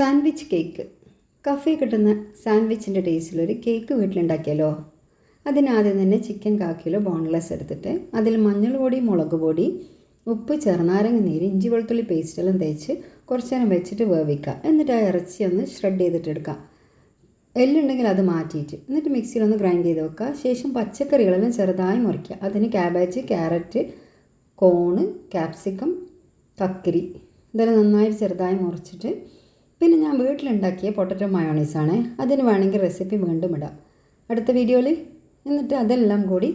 Sandwich cake. Cafe കിട്ടുന്ന സാൻഡ്വിച്ചിന്റെ ടേസ്റ്റിലൊരു cake വീട്ടിലുണ്ടാക്കിയാലോ? അതിനാദ്യം തന്നെ ചിക്കൻ കാ ബോൺലെസ് എടുത്തിട്ട് അതിൽ മഞ്ഞൾ പൊടി മുളക് പൊടി ഉപ്പ് ചെറുനാരങ്ങ നീര് ഇഞ്ചി വെളുത്തുള്ളി പേസ്റ്റെല്ലാം തേച്ച് കുറച്ച് നേരം വെച്ചിട്ട് വേവിക്കുക. എന്നിട്ട് ആ ഇറച്ചി ഒന്ന് ഷ്രെഡ് ചെയ്തിട്ട് എടുക്കുക. എല്ലുണ്ടെങ്കിൽ അത് മാറ്റിയിട്ട് എന്നിട്ട് മിക്സിയിൽ ഒന്ന് ഗ്രൈൻഡ് ചെയ്ത് വെക്കുക. ശേഷം പച്ചക്കറികളെല്ലാം ചെറുതായി മുറിക്കുക. അതിന് ക്യാബേജ് ക്യാരറ്റ് കോണ് ക്യാപ്സിക്കം കക്കിരി ഇതെല്ലാം നന്നായിട്ട് ചെറുതായി മുറിച്ചിട്ട് പിന്നെ ഞാൻ വീട്ടിലുണ്ടാക്കിയ പൊട്ടറ്റോ മയോണൈസാണ്. അതിന് വേണമെങ്കിൽ റെസിപ്പി വീണ്ടും ഇടാം. അടുത്ത വീഡിയോയിൽ എന്നിട്ട് അതെല്ലാം കൂടി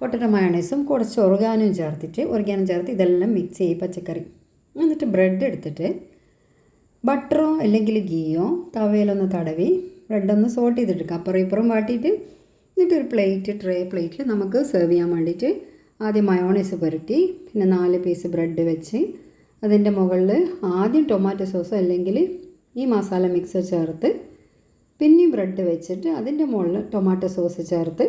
പൊട്ടറ്റോ മയോണൈസും കുറച്ച് ഒർഗാനും ചേർത്തിട്ട് ഒർഗാനും ചേർത്ത് ഇതെല്ലാം മിക്സ് ചെയ്യും പച്ചക്കറി. എന്നിട്ട് ബ്രെഡ് എടുത്തിട്ട് ബട്ടറോ അല്ലെങ്കിൽ ഗീയോ തവയിലൊന്ന് തടവി ബ്രെഡൊന്ന് സോട്ട് ചെയ്തെടുക്കുക അപ്പുറം ഇപ്പുറം വാട്ടിയിട്ട് എന്നിട്ട് ഒരു പ്ലേറ്റ് ട്രേ പ്ലേറ്റിൽ നമുക്ക് സെർവ് ചെയ്യാൻ വേണ്ടിയിട്ട് ആദ്യം മയോണൈസ് പുരട്ടി പിന്നെ നാല് പീസ് ബ്രെഡ് വെച്ച് അതിന്റെ മുകളിൽ ആദ്യം ടൊമാറ്റോ സോസോ അല്ലെങ്കിൽ ഈ മസാല മിക്സ് ചേർത്ത് പിന്നെയും ബ്രെഡ് വെച്ചിട്ട് അതിന്റെ മുകളിൽ ടൊമാറ്റോ സോസ് ചേർത്ത്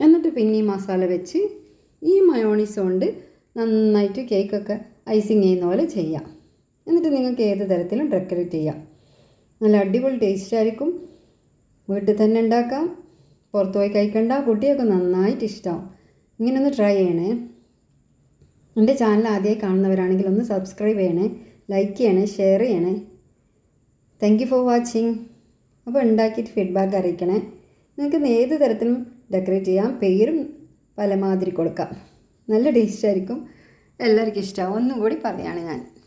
എന്നിട്ട് പിന്നെയും മസാല വെച്ച് ഈ മയോണീസ് കൊണ്ട് നന്നായിട്ട് കേക്കൊക്കെ ഐസിങ് ചെയ്യുന്ന പോലെ ചെയ്യാം. എന്നിട്ട് നിങ്ങൾക്ക് ഏത് തരത്തിലും ഡെക്കറേറ്റ് ചെയ്യാം. നല്ല അടിപൊളി ടേസ്റ്റ് ആയിരിക്കും. വീട്ടിൽ തന്നെ ഉണ്ടാക്കാം. പുറത്ത് പോയി കഴിക്കണ്ട. കുട്ടിയൊക്കെ നന്നായിട്ട് ഇഷ്ടമാവും. ഇങ്ങനെ ഒന്ന് ട്രൈ ചെയ്യണേ. എന്റെ ചാനൽ ആദ്യമായി കാണുന്നവരാണെങ്കിൽ ഒന്ന് സബ്സ്ക്രൈബ് ചെയ്യണേ. ലൈക്ക് ചെയ്യണേ ഷെയർ ചെയ്യണേ. താങ്ക് യു ഫോർ വാച്ചിങ് അപ്പോൾ ഉണ്ടാക്കിയിട്ട് ഫീഡ്ബാക്ക് അറിയിക്കണേ. നിങ്ങൾക്ക് ഏത് തരത്തിലും ഡെക്കറേറ്റ് ചെയ്യാം പേരും പലമാതിരി കൊടുക്കാം. നല്ല ടേസ്റ്റ് ആയിരിക്കും. എല്ലാവർക്കും ഇഷ്ടമാവും ഒന്നും കൂടി പറയുകയാണ് ഞാൻ.